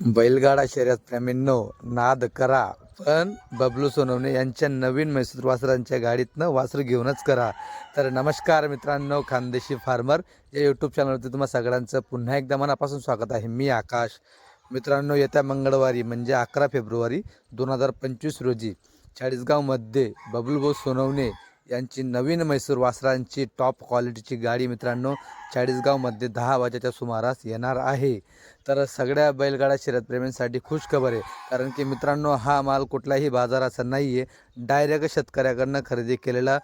बैलगाडा शर्यत प्रेमींनो नाद करा पण बबलू सोनवणे यांच्या नवीन म्हैसूर वासरांच्या गाडीतनं वासर घेऊनच करा. तर नमस्कार मित्रांनो खानदेशी फार्मर या यूट्यूब चॅनलवरती तुम्हा सगळ्यांचं पुन्हा एकदा मनापासून स्वागत आहे. मी आकाश. मित्रांनो येत्या मंगळवारी म्हणजे अकरा फेब्रुवारी दोन हजार पंचवीस रोजी चाळीसगावमध्ये बबलूभाऊ सोनवणे यांची नवीन म्हैसूर वासरांची टॉप क्वालिटीची गाडी मित्रांनो चाळीसगावमध्ये दहा वाजेच्या सुमारास येणार आहे. तर सगळ्या बैलगाडा शर्यतप्रेमींसाठी खुश खबर आहे. कारण की मित्रांनो हा माल कुठलाही बाजाराचा नाही आहे डायरेक्ट शेतकऱ्याकडनं खरेदी केलेला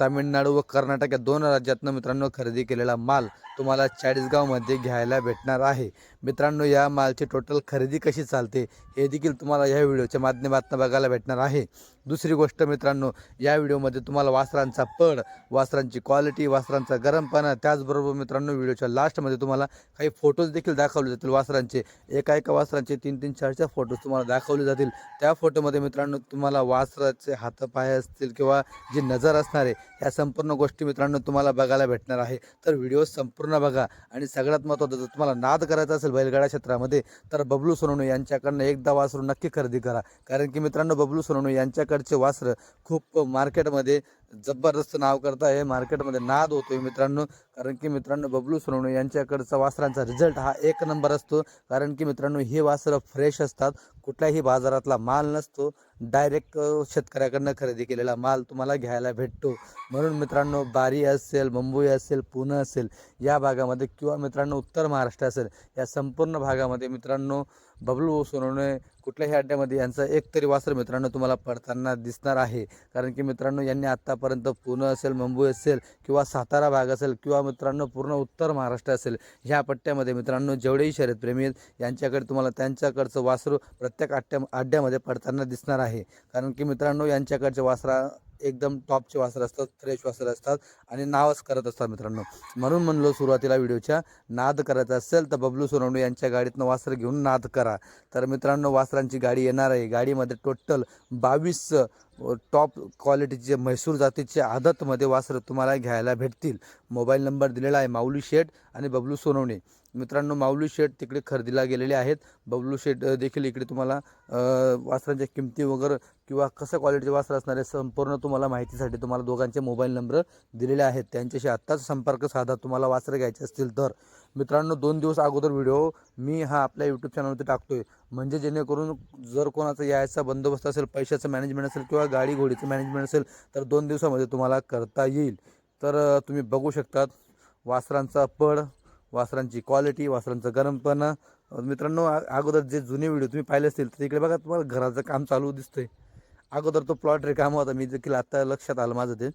तामिळनाडू व कर्नाटक या दोन राज्यातनं मित्रांनो खरेदी केलेला माल तुम्हाला चाळीसगावमध्ये घ्यायला भेटणार आहे. मित्रांनो या मालची टोटल खरेदी कशी चालते हे देखील तुम्हाला या व्हिडिओच्या माध्यमातून बघायला भेटणार आहे. दुसरी गोष्ट मित्रांनो या व्हिडिओमध्ये तुम्हाला वासरांचा पड वासरांची क्वालिटी वासरांचा गरमपणा त्याचबरोबर मित्रांनो व्हिडिओच्या लास्टमध्ये तुम्हाला काही फोटोज देखील दाखवले जातील वासरांचे. एका एका वासरांचे तीन तीन चार चार फोटोज तुम्हाला दाखवले जातील. त्या फोटोमध्ये मित्रांनो तुम्हाला वासराचे हातपाय असतील किंवा जी नजर असणार आहे या संपूर्ण गोष्टी मित्रांनो तुम्हाला बघायला भेटणार आहे. तर व्हिडिओ संपूर्ण बघा आणि सगळ्यात महत्त्वाचं जर तुम्हाला नाद करायचा असेल बैलगाडा क्षेत्रामध्ये तर बबलू सोनवणे यांच्याकडनं एकदा वासरू नक्की खरेदी करा. कारण की मित्रांनो बबलू सोनवणे यांच्याकडचे वासरं खूप मार्केटमध्ये जबरदस्त नाव करत आहे मार्केटमध्ये नाद होतोय मित्रांनो. कारण की मित्रांनो बबलू सोनवणे यांच्याकडचा वासरांचा रिझल्ट हा एक नंबर असतो. कारण की मित्रांनो हे वासरं फ्रेश असतात. कुठल्याही बाजारातला माल नसतो. डायरेक्ट शेतकऱ्याकडनं खरेदी केलेला माल तुम्हाला घ्यायला भेटतो. म्हणून मित्रांनो बारी असेल मुंबई असेल पुणे असेल या भागामध्ये किंवा मित्रांनो उत्तर महाराष्ट्र असेल या संपूर्ण भागामध्ये मित्रांनो बबलू सोनवणे कुठल्याही अड्ड्यामध्ये यांचं एक तरी वासर मित्रांनो तुम्हाला पडताना दिसणार आहे. कारण की मित्रांनो यांनी आत्तापर्यंत पुणे असेल मुंबई असेल किंवा सातारा भाग असेल किंवा मित्रांनो पूर्ण उत्तर महाराष्ट्र असेल ह्या पट्ट्यामध्ये मित्रांनो जेवढेही शर्यतप्रेमी आहेत यांच्याकडे तुम्हाला त्यांच्याकडचं वासरू प्रत्येक अड्ड्या अड्ड्यामध्ये पडताना दिसणार आहे. कारण की मित्रांनो यांच्याकडच्या वासरा एकदम टॉपचे वासर असतात फ्रेश वासर असतात आणि नावच करत असतात मित्रांनो. म्हणून म्हणलो सुरुवातीला व्हिडिओच्या नाद करायचा असेल तर बबलू सोनवणे यांच्या गाडीतनं वासर घेऊन नाद करा. तर मित्रांनो वासरांची गाडी येणार आहे. गाडीमध्ये टोटल बावीस टॉप क्वालिटीचे म्हैसूर जातीचे आदतमध्ये वासरं तुम्हाला घ्यायला भेटतील. मोबाईल नंबर दिलेला आहे माऊली शेठ आणि बबलू सोनवणे. मित्रांनो माऊली शेट तिकडे खरेदीला गेलेले आहेत. बबलू शेट देखील इकडे तुम्हाला वासरांच्या किमती वगैरे किंवा कसं क्वालिटीचे वासर असणारे संपूर्ण तुम्हाला माहितीसाठी तुम्हाला दोघांचे मोबाईल नंबर दिलेले आहेत. त्यांच्याशी आत्ताच संपर्क साधा. तुम्हाला वासरं घ्यायचे असतील तर. मित्रांनो दोन दिवस अगोदर व्हिडिओ मी हा आपल्या यूट्यूब चॅनलवरती टाकतो आहे म्हणजे जेणेकरून जर कोणाचा यायचा बंदोबस्त असेल पैशाचं मॅनेजमेंट असेल किंवा गाडी घोडीचं मॅनेजमेंट असेल तर दोन दिवसामध्ये तुम्हाला करता येईल. तर तुम्ही बघू शकतात वासरांचा पड वासरांची क्वालिटी वासरांचं गरमपणा. मित्रांनो अगोदर जे जुने व्हिडिओ तुम्ही पाहिले असतील तर इकडे बघा तुम्हाला घराचं काम चालू दिसतंय. अगोदर तो प्लॉट रिकामा होता मी देखील आत्ता लक्षात आलं माझं ते.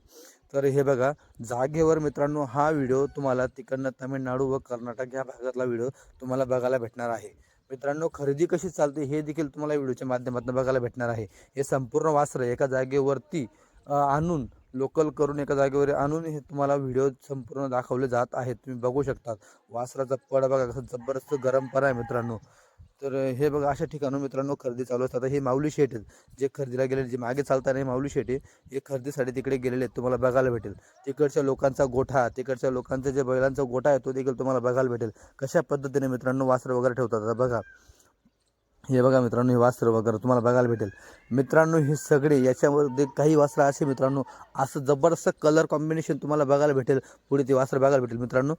तर हे बघा जागेवर मित्रांनो हा व्हिडिओ तुम्हाला तिकडनं तामिळनाडू व कर्नाटक या भागातला व्हिडिओ तुम्हाला बघायला भेटणार आहे. मित्रांनो खरेदी कशी चालते हे देखील तुम्हाला व्हिडिओच्या माध्यमातून बघायला भेटणार आहे. हे संपूर्ण वासरं एका जागेवरती आणून लोकल करून एका जागेवर आणून हे तुम्हाला व्हिडिओ संपूर्ण दाखवले जात आहेत. तुम्ही बघू शकता वासराचा पड बघा कसं जबरदस्त गरमपणा आहे मित्रांनो. तर हे बघा अशा ठिकाणून मित्रांनो खरेदी चालू असतात. हे माऊली शेट आहेत. जे खरेदीला गेलेले जे मागे चालताना हे माऊली शेट आहे हे खरेदीसाठी तिकडे गेलेले आहेत. तुम्हाला बघायला भेटेल. तिकडच्या लोकांचा गोठा तिकडच्या लोकांचा जे बैलांचा गोठा आहे तो देखील तुम्हाला बघायला भेटेल. कशा पद्धतीने मित्रांनो वासरं वगैरे ठेवतात आता बघा. हे बघा मित्रांनो हे वास्त्र वगैरे तुम्हाला बघायला भेटेल. मित्रांनो हे सगळे याच्यामध्ये काही वास्त्र असे मित्रांनो असं जबरदस्त कलर कॉम्बिनेशन तुम्हाला बघायला भेटेल. पुढे ते वास्त्र बघायला भेटेल मित्रांनो.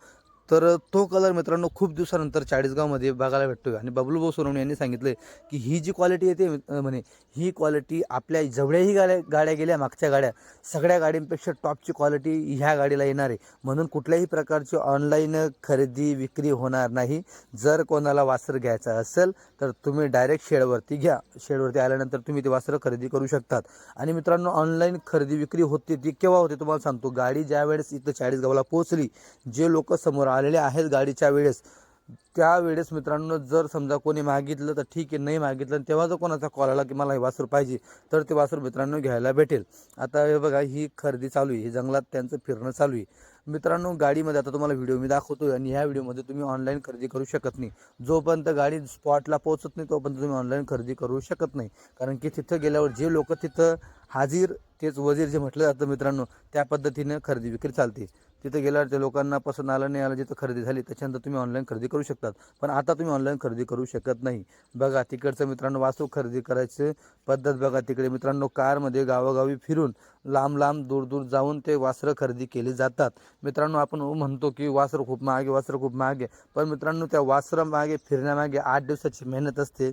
तर तो कलर मित्रांनो खूप दिवसानंतर चाळीसगावमध्ये बघायला भेटतो आहे आणि बबलू भाऊ सोनवणे यांनी सांगितलं की ही जी क्वालिटी येते म्हणे ही क्वालिटी आपल्या जेवढ्याही गाड्या गाड्या गेल्या मागच्या गाड्या सगळ्या गाड्यांपेक्षा टॉपची क्वालिटी ह्या गाडीला येणार आहे. म्हणून कुठल्याही प्रकारची ऑनलाईन खरेदी विक्री होणार नाही. जर कोणाला वासर घ्यायचं असेल तर तुम्ही डायरेक्ट शेडवरती घ्या. शेडवरती आल्यानंतर तुम्ही ते वासरं खरेदी करू शकतात. आणि मित्रांनो ऑनलाईन खरेदी विक्री होते ती केव्हा होते तुम्हाला सांगतो. गाडी ज्या वेळेस इथं चाळीसगावला पोहोचली जे लोक समोर आलेले आहेत गाडीच्या वेळेस. त्यावेळेस मित्रांनो जर समजा कोणी मागितलं तर ठीक आहे नाही मागितलं तेव्हा जर कोणाचा कॉल आला की मला हे वासूर पाहिजे तर ते वासूर मित्रांनो घ्यायला भेटेल. आता हे बघा ही खरेदी चालू आहे. ही जंगलात त्यांचं फिरणं चालू आहे. मित्रांनो गाडीमध्ये आता तुम्हाला व्हिडिओ मी दाखवतोय आणि ह्या व्हिडिओमध्ये तुम्ही ऑनलाईन खरेदी करू शकत नाही. जोपर्यंत गाडी स्पॉटला पोहोचत नाही तोपर्यंत तुम्ही ऑनलाईन खरेदी करू शकत नाही. कारण की तिथं गेल्यावर जे लोक तिथं हाजीर तेच वजीर जे म्हटलं जातं मित्रांनो त्या पद्धतीनं खरेदी विक्री चालते. तिथे गेल्यावर ते लोकांना पसंत आलं नाही आलं जिथं खरेदी झाली त्याच्यानंतर तुम्ही ऑनलाईन खरेदी करू शकतात. पण आता तुम्ही ऑनलाईन खरेदी करू शकत नाही. बघा तिकडचं मित्रांनो वास्तू खरेदी करायची पद्धत बघा तिकडे. मित्रांनो कारमध्ये गावोगावी फिरून लांब लांब दूर दूर जाऊन ते वासरं खरेदी केली जातात. मित्रांनो आपण म्हणतो की वासरं खूप मागे वासरं खूप मागे पण मित्रांनो त्या वासरं मागे फिरण्यामागे आठ दिवसाची मेहनत असते.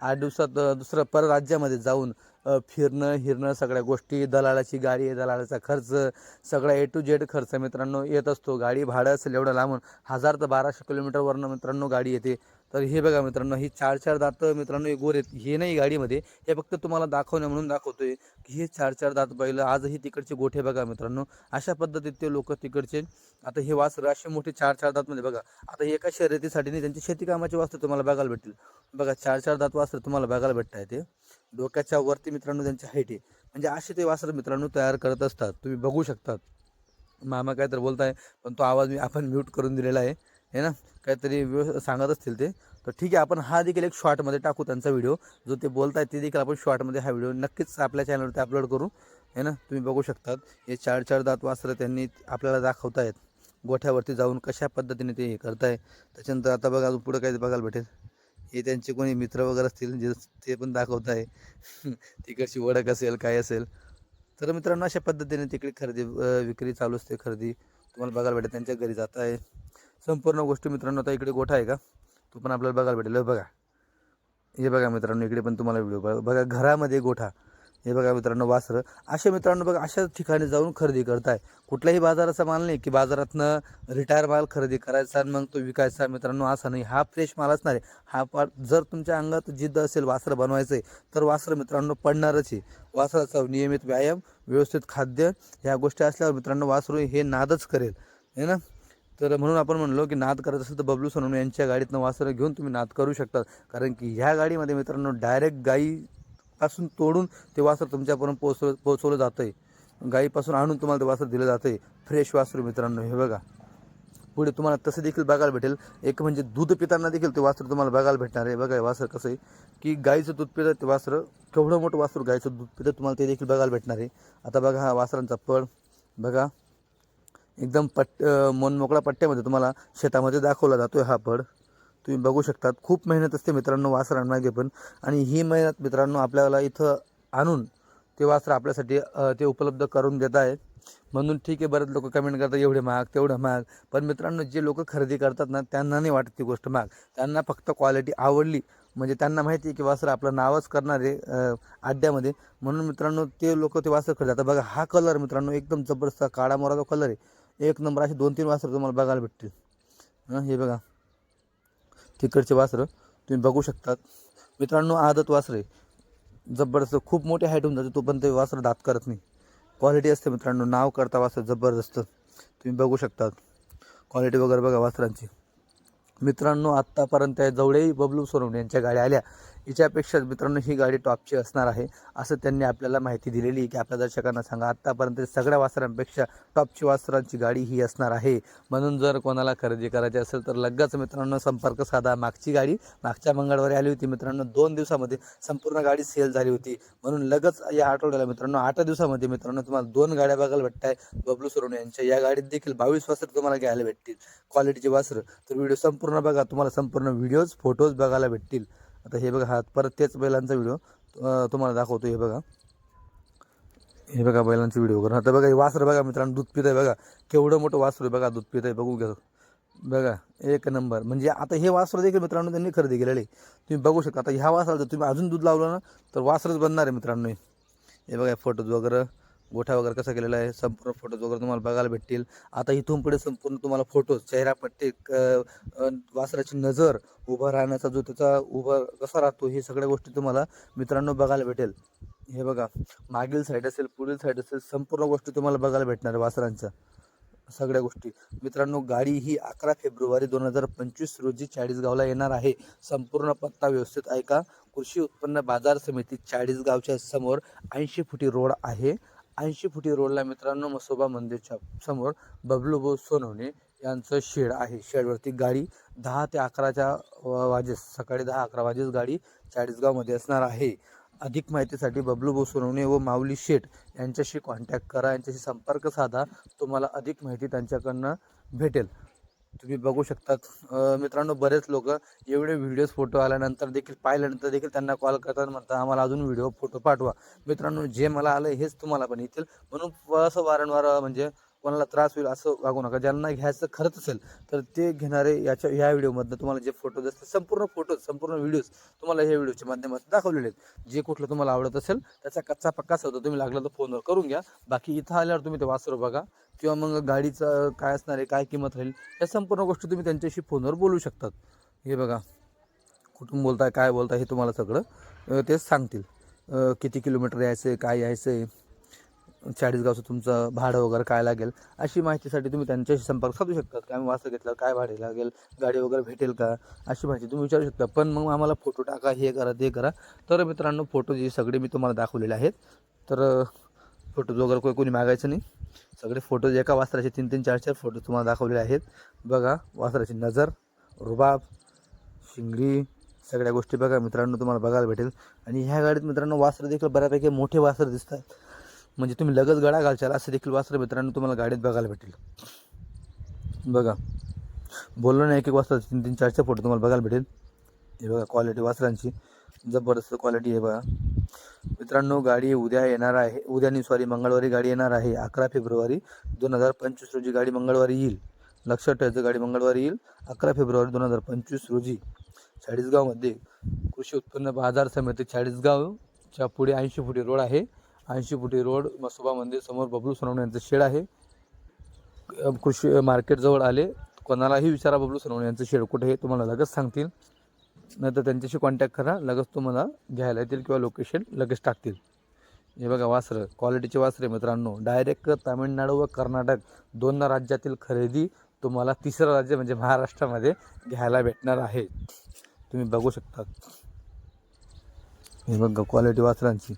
आठ दिवसात दुसरं परराज्यामध्ये जाऊन फिरणं हिरणं सगळ्या गोष्टी दलालाची गाडी आहे दलालाचा खर्च सगळा ए टू जेड खर्च मित्रांनो येत असतो. गाडी भाडं असेल एवढं लांबून हजार तर बाराशे किलोमीटरवरनं मित्रांनो गाडी येते. तर हे बघा मित्रांनो ही चार चार दात मित्रांनो गोर गोरे आहेत. हे नाही गाडीमध्ये हे फक्त तुम्हाला दाखवणे म्हणून दाखवतोय. की हे चार चार दात बैल आजही तिकडचे गोठे बघा मित्रांनो. अशा पद्धतीत ते लोक तिकडचे. आता हे वासरं असे मोठे चार चार दातमध्ये म्हणजे बघा आता हे एका शर्यतीसाठी नाही त्यांची शेती कामाची तुम्हाला बघायला भेटतील. बघा चार चार दात वासर तुम्हाला बघायला भेटत आहे ते. डोक्याच्या वरती मित्रांनो त्यांची हाईट आहे. म्हणजे असे ते वासर मित्रांनो तयार करत असतात. तुम्ही बघू शकतात. मामा काय तर बोलताय पण तो आवाज मी आपण म्यूट करून दिलेला आहे. हे ना? काहीतरी व्यव सांगत असतील ते. तर ठीक आहे आपण हा देखील एक शॉर्टमध्ये टाकू त्यांचा व्हिडिओ जो ते बोलत आहेत ते देखील आपण शॉर्टमध्ये हा व्हिडिओ नक्कीच आपल्या चॅनलवरती अपलोड करू. है ना? तुम्ही बघू शकतात. हे चार चार दात वासरं त्यांनी आपल्याला दाखवतायत. गोठ्यावरती जाऊन कशा पद्धतीने ते हे करताय. त्याच्यानंतर आता बघा अजून पुढं काही बघायला भेटेल. हे त्यांचे कोणी मित्र वगैरे असतील जे ते पण दाखवत आहे तिकडची ओळख असेल काय असेल. तर मित्रांनो अशा पद्धतीने तिकडे खरेदी विक्री चालू असते खरेदी. तुम्हाला बघायला भेटेल त्यांच्या घरी जात आहे संपूर्ण गोष्टी मित्रांनो आता इकडे गोठा आहे का? तो पण आपल्याला बघायला भेटेल. हे बघा. हे बघा मित्रांनो इकडे पण तुम्हाला व्हिडिओ बघा. बघा घरामध्ये गोठा. हे बघा मित्रांनो वासरं. अशा मित्रांनो बघा अशा ठिकाणी जाऊन खरेदी करताय. कुठल्याही बाजाराचा माल नाही की बाजारातनं रिटायर माल खरेदी करायचा आणि मग तो विकायचा. मित्रांनो असा नाही. हा फ्रेश माल असणार आहे. हा पार जर तुमच्या अंगात जिद्द असेल वासरं बनवायचं आहे तर वासरं मित्रांनो पडणारच आहे. वासराचा नियमित व्यायाम व्यवस्थित खाद्य ह्या गोष्टी असल्यावर मित्रांनो वासरू हे नादच करेल. है ना? तर म्हणून आपण म्हणलो की नाद करत असेल तर बबलू सोनवणे यांच्या गाडीतनं वासरं घेऊन तुम्ही नाद करू शकता. कारण की ह्या गाडीमध्ये मित्रांनो डायरेक्ट गाईपासून तोडून ते वासर तुमच्यापर्यंत पोहोचव पोचवलं जातं आहे गाईपासून आणून तुम्हाला ते वासर दिलं जातं आहे फ्रेश वासरू मित्रांनो हे बघा. पुढे तुम्हाला तसं देखील बघायला भेटेल. एक म्हणजे दूध पिताना देखील ते वासर तुम्हाला बघायला भेटणार आहे. बघा वासर कसं आहे? की गाईचं दूध पितं ते वासरं केवढं मोठं वासरू गाईचं दूध पितं तुम्हाला ते देखील बघायला भेटणार आहे. आता बघा हा वासरांचा पळ. बघा. एकदम पट्ट मनमोकळा पट्ट्यामध्ये तुम्हाला शेतामध्ये दाखवला जातो आहे हा फळ. तुम्ही बघू शकतात. खूप मेहनत असते मित्रांनो वासरांमागे पण. आणि ही मेहनत मित्रांनो आपल्याला इथं आणून ते वासरं आपल्यासाठी ते उपलब्ध करून देत आहे म्हणून ठीक आहे बरेच लोक कमेंट करतात एवढे महाग तेवढं महाग. पण मित्रांनो जे लोक खरेदी करतात ना त्यांना नाही वाटत ती गोष्ट महाग. त्यांना फक्त क्वालिटी आवडली. म्हणजे त्यांना माहिती आहे की वासर आपलं नावच करणार आहे अं, अड्ड्यामध्ये. म्हणून मित्रांनो ते लोक ते वासर खरेदी आता बघा हा कलर मित्रांनो एकदम जबरदस्त काळा मोराचा कलर आहे. एक नंबर असे दोन तीन वासरं तुम्हाला बघायला भेटतील. हे बघा. तिकडचे वासरं तुम्ही बघू शकतात. मित्रांनो आदत वासरे जबरदस्त खूप मोठी हाईट होऊन जाते तो पण ते वासरं दात करत नाही. क्वालिटी असते मित्रांनो नाव करता वासर जबरदस्त. तुम्ही बघू शकतात. क्वालिटी वगैरे बघा वासरांची. मित्रांनो आत्तापर्यंत जवळही बबलू सोनवणे यांच्या गाड्या आल्या. हिच्यापेक्षा मित्रांनो ही गाडी टॉपची असणार आहे असं त्यांनी आपल्याला माहिती दिलेली आहे की आपल्या दर्शकांना सांगा. आत्तापर्यंत सगळ्या वासरांपेक्षा टॉपची वासरांची गाडी ही असणार आहे. म्हणून जर कोणाला खरेदी करायची असेल तर लगेच मित्रांनो संपर्क साधा. मागची गाडी मागच्या मंगळवारी आली होती मित्रांनो दोन दिवसामध्ये संपूर्ण गाडी सेल झाली होती. म्हणून लगेच या आठवड्याला मित्रांनो आठ दिवसामध्ये मित्रांनो तुम्हाला दोन गाड्या बघायला भेटत आहे बबलू सोनवणे यांच्या या गाडीत देखील बावीस वासरं तुम्हाला घ्यायला भेटतील. क्वालिटीचे वासरं. तर व्हिडिओ संपूर्ण बघा. तुम्हाला संपूर्ण व्हिडिओज फोटोज बघायला भेटतील. आता हे बघा हा परत तेच बैलांचा व्हिडिओ तुम्हाला दाखवतो हे बघा. हे बघा बैलांचा व्हिडिओ करून. आता बघा हे वासरं बघा मित्रांनो दूध पित आहे बघा. केवढं मोठं वासरू आहे बघा दूध पित आहे बघू घ्या. बघा एक नंबर. म्हणजे आता हे वासरं देखील मित्रांनो त्यांनी खरेदी केलेले तुम्ही बघू शकता आता ह्या वासराला जर तुम्ही अजून दूध लावलं ना तर वासरच बनणार आहे मित्रांनो हे. हे बघा फोटोज वगैरे. गोठा वगैरे कसा केलेला आहे संपूर्ण फोटोज वगैरे तुम्हाला बघायला भेटतील. आता इथून पुढे संपूर्ण तुम्हाला फोटोज चेहरापट्टी क- वासराची नजर उभा राहण्याचा जो त्याचा उभा कसा राहतो हे सगळ्या गोष्टी तुम्हाला मित्रांनो बघायला भेटेल. हे बघा मागील साईड असेल पुढील साईड असेल संपूर्ण गोष्टी तुम्हाला बघायला भेटणार आहे वासरांच्या. सगळ्या गोष्टी. मित्रांनो गाडी ही अकरा फेब्रुवारी दोन हजार पंचवीस रोजी चाळीसगावला येणार आहे. संपूर्ण पत्ता व्यवस्थित ऐका कृषी उत्पन्न बाजार समिती चाळीसगावच्या समोर ऐंशी फुटी रोड आहे. ऐंशी फुटी रोडला मित्रांनो मसोबा मंदिरच्या समोर बबलू भाऊ सोनवणे यांचं शेड आहे. शेडवरती गाडी दहा ते अकराच्या वाजेस सकाळी दहा अकरा वाजेस गाडी चाळीसगावमध्ये असणार आहे. अधिक माहितीसाठी बबलू भाऊ सोनवणे व माऊली शेठ यांच्याशी कॉन्टॅक्ट करा. यांच्याशी संपर्क साधा. तुम्हाला अधिक माहिती त्यांच्याकडनं भेटेल. तुम्ही बघू शकतात. मित्रांनो बरेच लोक एवढे व्हिडिओज फोटो आल्यानंतर देखील पाहिल्यानंतर देखील त्यांना कॉल करतात म्हणतात आम्हाला अजून व्हिडिओ फोटो पाठवा. मित्रांनो जे मला आलं हेच तुम्हाला पण येतील. म्हणून असं वारंवार म्हणजे कोणाला त्रास होईल असं वागू नका. ज्यांना घ्यायचं खरंच असेल तर ते घेणारे याच्या ह्या व्हिडिओमधनं तुम्हाला जे फोटोज असतात संपूर्ण फोटोज संपूर्ण व्हिडिओज तुम्हाला ह्या व्हिडिओच्या माध्यमातून दाखवलेले आहेत. जे कुठलं तुम्हाला आवडत असेल त्याचा कच्चा पक्का होतो तुम्ही लागला तर फोनवर करून घ्या. बाकी इथं आल्यावर तुम्ही ते वासरू बघा. किंवा मग गाडीचं काय असणार आहे काय किंमत राहील या संपूर्ण गोष्टी तुम्ही त्यांच्याशी फोनवर बोलू शकतात. हे बघा. कुठून बोलताय काय बोलताय हे तुम्हाला सगळं तेच सांगतील. किती किलोमीटर यायचं आहे काय यायचं आहे चाळीसगावचं तुमचं भाडं वगैरे काय लागेल अशी माहितीसाठी तुम्ही त्यांच्याशी संपर्क साधू शकतात की आम्ही वासं घेतलं काय भाडे लागेल गाडी वगैरे भेटेल का अशी माहिती तुम्ही विचारू शकता. पण मग आम्हाला फोटो टाका हे करा ते करा. तर मित्रांनो फोटो जे सगळे मी तुम्हाला दाखवलेले आहेत. तर फोटोज वगैरे कोणी कोणी मागायचं नाही. सगळे फोटोज एका वासराचे तीन तीन चार चार फोटो तुम्हाला दाखवलेले आहेत. बघा वासराची नजर रुबाब शिंगडी सगळ्या गोष्टी बघा मित्रांनो तुम्हाला बघायला भेटेल. आणि ह्या गाडीत मित्रांनो वासरं देखील बऱ्यापैकी मोठे वासरं दिसतात. म्हणजे तुम्ही लगेच गळा घालशाल असं देखील वासरं मित्रांनो तुम्हाला गाडीत बघायला भेटेल. बघा. बोललो नाही एक एक वाजता तीन तीन चारशे फोटो तुम्हाला बघायला भेटेल. हे बघा क्वालिटी वासरांची. जबरदस्त क्वालिटी आहे बघा. मित्रांनो गाडी उद्या येणार आहे. उद्यानी सॉरी मंगळवारी गाडी येणार आहे. अकरा फेब्रुवारी दोन हजार पंचवीस रोजी गाडी मंगळवारी येईल. लक्षात ठेवायचं गाडी मंगळवारी येईल अकरा फेब्रुवारी दोन हजार पंचवीस रोजी. चाळीसगावमध्ये कृषी उत्पन्न बाजार समिती चाळीसगावच्या पुढे ऐंशी फुटी रोड आहे. ऐंशी फुटी रोड मसोबा मंदिर समोर बबलू सोनवणे यांचं शेड आहे. कृषी मार्केटजवळ आले. कोणालाही विचारा बबलू सोनवणे यांचं शेड कुठे आहे तुम्हाला लगेच सांगतील. नाहीतर त्यांच्याशी कॉन्टॅक्ट करा लगेच तुम्हाला घ्यायला येतील किंवा लोकेशन लगेच टाकतील. हे बघा वासरं क्वालिटीचे वासरे मित्रांनो. डायरेक्ट तामिळनाडू व कर्नाटक दोन राज्यातील खरेदी तुम्हाला तिसरं राज्य म्हणजे महाराष्ट्रामध्ये घ्यायला भेटणार आहे. तुम्ही बघू शकता. हे बघा क्वालिटी वासरांची.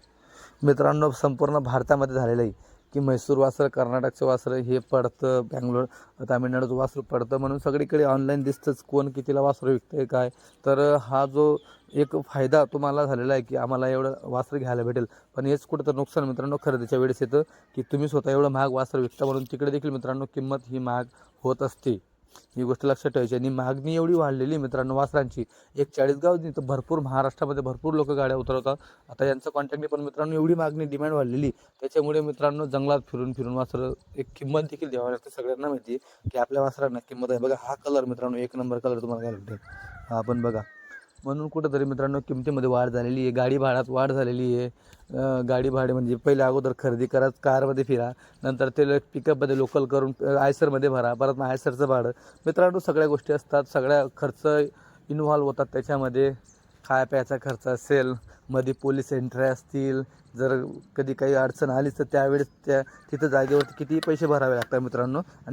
मित्रांनो संपूर्ण भारतामध्ये झालेलं आहे की म्हैसूर वासरं कर्नाटकचं वासरं हे पडतं बँगलोर तामिळनाडूचं वासरं पडतं म्हणून सगळीकडे ऑनलाईन दिसतंच कोण कितीला वासरं विकतंय काय. तर हा जो एक फायदा तुम्हाला झालेला आहे की आम्हाला एवढं वासरं घ्यायला भेटेल. पण हेच कुठं तर नुकसान मित्रांनो खरेदीच्या वेळेस येतं की तुम्ही स्वतः एवढं महाग वासरं विकता म्हणून तिकडे देखील मित्रांनो किंमत ही महाग होत असते. ही गोष्ट लक्षात ठेवायची. आणि मागणी एवढी वाढलेली मित्रांनो वासरांची. एक चाळीसगाव नाही तर भरपूर महाराष्ट्रामध्ये भरपूर लोक गाड्या उतरवतात. आता यांचं कॉन्टॅक्टने पण मित्रांनो एवढी मागणी डिमांड वाढलेली. त्याच्यामुळे मित्रांनो जंगलात फिरून फिरून वासरं एक किंमत देखील द्यावी लागते सगळ्यांना माहिती आहे की आपल्या वासरांना किंमत आहे. बघा हा कलर मित्रांनो एक नंबर कलर तुम्हाला घ्यायला भेटेल. हा आपण बघा. म्हणून कुठंतरी मित्रांनो किमतीमध्ये वाढ झालेली आहे गाडी भाड्यात वाढ झालेली आहे. गाडी भाडे म्हणजे पहिले अगोदर खरेदी करा कारमध्ये फिरा नंतर ते पिकअपमध्ये लोकल करून आयसरमध्ये भरा परत मग आयसरचं भाडं. मित्रांनो सगळ्या गोष्टी असतात सगळ्या खर्च इन्व्हॉल्व होतात त्याच्यामध्ये. खाया प्यायचा खर्च असेल मध्ये पोलीस एंट्री असतील जर कधी काही अडचण आलीच तर त्यावेळेस त्या तिथं जागेवरती किती पैसे भरावे लागतात मित्रांनो. आणि